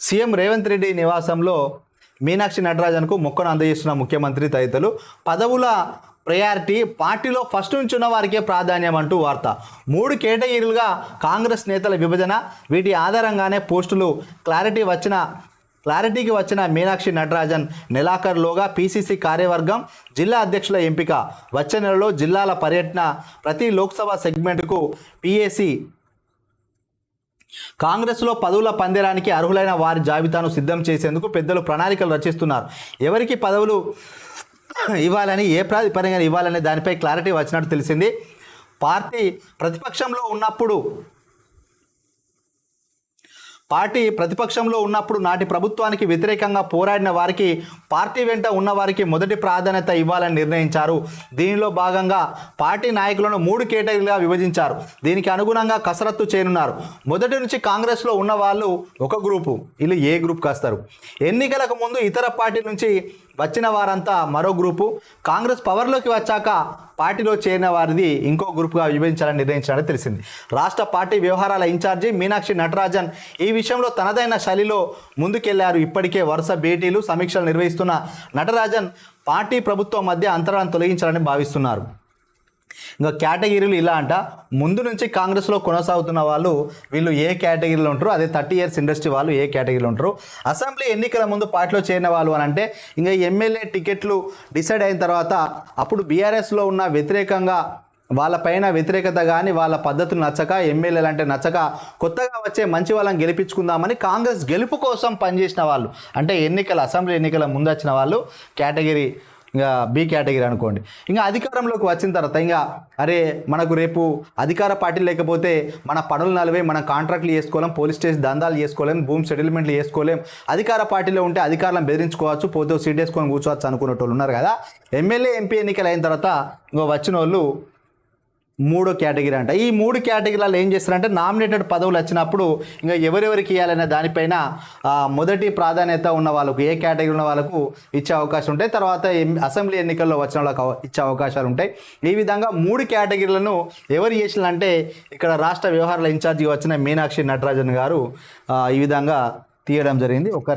CM Revanth Reddy నివాసంలో మీనాక్షి నటరాజన్కు మొక్కను అందజేస్తున్న ముఖ్యమంత్రి తదితరులు. పదవుల ప్రయారిటీ పార్టీలో ఫస్ట్ నుంచి ఉన్న వారికే ప్రాధాన్యం అంటూ వార్త. మూడు కేటగిరీలుగా కాంగ్రెస్ నేతల విభజన వీటి ఆధారంగానే పోస్టులు క్లారిటీ వచ్చిన క్లారిటీకి వచ్చిన మీనాక్షి నటరాజన్ నెలాఖరులోగా పీసీసీ కార్యవర్గం జిల్లా అధ్యక్షుల ఎంపిక. వచ్చే నెలలో జిల్లాల పర్యటన ప్రతి లోక్సభ సెగ్మెంట్కు పీఏసీ కాంగ్రెస్లో పదవుల పందేరానికి అర్హులైన వారి జాబితాను సిద్ధం చేసేందుకు పెద్దలు ప్రణాళికలు రచిస్తున్నారు. ఎవరికి పదవులు ఇవ్వాలని ఏ ప్రాతిపరంగా ఇవ్వాలనే దానిపై క్లారిటీ వచ్చినట్టు తెలిసింది. పార్టీ ప్రతిపక్షంలో ఉన్నప్పుడు పార్టీ ప్రతిపక్షంలో ఉన్నప్పుడు నాటి ప్రభుత్వానికి వ్యతిరేకంగా పోరాడిన వారికి పార్టీ వెంట ఉన్న వారికి మొదటి ప్రాధాన్యత ఇవ్వాలని నిర్ణయించారు. దీనిలో భాగంగా పార్టీ నాయకులను మూడు కేటగిరీలుగా విభజించారు. దీనికి అనుగుణంగా కసరత్తు చేయనున్నారు. మొదటి నుంచి కాంగ్రెస్లో ఉన్న వాళ్ళు ఒక గ్రూపు వీళ్ళు ఏ గ్రూప్కి వస్తారు ఎన్నికలకు ముందు ఇతర పార్టీ నుంచి వచ్చిన వారంతా మరో గ్రూపు. కాంగ్రెస్ పవర్లోకి వచ్చాక పార్టీలో చేరిన వారిది ఇంకో గ్రూప్గా విభజించాలని నిర్ణయించాలని తెలిసింది. రాష్ట్ర పార్టీ వ్యవహారాల ఇన్ఛార్జి మీనాక్షి నటరాజన్ ఈ విషయంలో తనదైన శైలిలో ముందుకెళ్ళారు. ఇప్పటికే వరుస భేటీలు సమీక్షలు నిర్వహిస్తున్న నటరాజన్ పార్టీ ప్రభుత్వం మధ్య అంతరాన్ని తొలగించాలని భావిస్తున్నారు. ఇంకా కేటగిరీలు ఇలా అంట. ముందు నుంచి కాంగ్రెస్లో కొనసాగుతున్న వాళ్ళు వీళ్ళు ఏ కేటగిరీలో ఉంటారు అదే థర్టీ ఇయర్స్ ఇండస్ట్రీ వాళ్ళు ఏ కేటగిరీలో ఉంటారు అసెంబ్లీ ఎన్నికల ముందు పార్టీలో చేరిన వాళ్ళు అని అంటే ఇంకా ఎమ్మెల్యే టికెట్లు డిసైడ్ అయిన తర్వాత అప్పుడు బీఆర్ఎస్లో ఉన్న వ్యతిరేకంగా వాళ్ళపైన వ్యతిరేకత కానీ వాళ్ళ పద్ధతులు నచ్చక ఎమ్మెల్యేలు అంటే నచ్చక కొత్తగా వచ్చే మంచి వాళ్ళని గెలిపించుకుందామని కాంగ్రెస్ గెలుపు కోసం పనిచేసిన వాళ్ళు. అంటే ఎన్నికల అసెంబ్లీ ఎన్నికల ముందు వచ్చిన వాళ్ళు కేటగిరీ ఇంకా బి కేటగిరీ అనుకోండి. ఇంకా అధికారంలోకి వచ్చిన తర్వాత ఇంకా అరే మనకు రేపు అధికార పార్టీ లేకపోతే మన పనులు నలవే మన కాంట్రాక్ట్లు చేసుకోలేం పోలీస్ స్టేషన్ దందాలు చేసుకోలేం భూమి సెటిల్మెంట్లు చేసుకోలేం అధికార పార్టీలో ఉంటే అధికారులను బెదిరించుకోవచ్చు పోతే సీట్ వేసుకొని కూర్చోవచ్చు అనుకునే వాళ్ళు ఉన్నారు కదా. ఎమ్మెల్యే ఎంపీ ఎన్నికలు అయిన తర్వాత ఇంకో వచ్చిన వాళ్ళు మూడో కేటగిరీ అంట. ఈ మూడు కేటగిరీలలో ఏం చేస్తారంటే నామినేటెడ్ పదవులు వచ్చినప్పుడు ఇంకా ఎవరెవరికి ఇవ్వాలనే దానిపైన మొదటి ప్రాధాన్యత ఉన్న వాళ్ళకు ఏ కేటగిరీ ఉన్న వాళ్ళకు ఇచ్చే అవకాశం ఉంటాయి. తర్వాత అసెంబ్లీ ఎన్నికల్లో వచ్చిన వాళ్ళకు ఇచ్చే అవకాశాలు ఉంటాయి. ఈ విధంగా మూడు కేటగిరీలను ఎవరు చేసినంటే ఇక్కడ రాష్ట్ర వ్యవహారాల ఇన్ఛార్జిగా వచ్చిన మీనాక్షి నటరాజన్ గారు ఈ విధంగా తీయడం జరిగింది. ఒక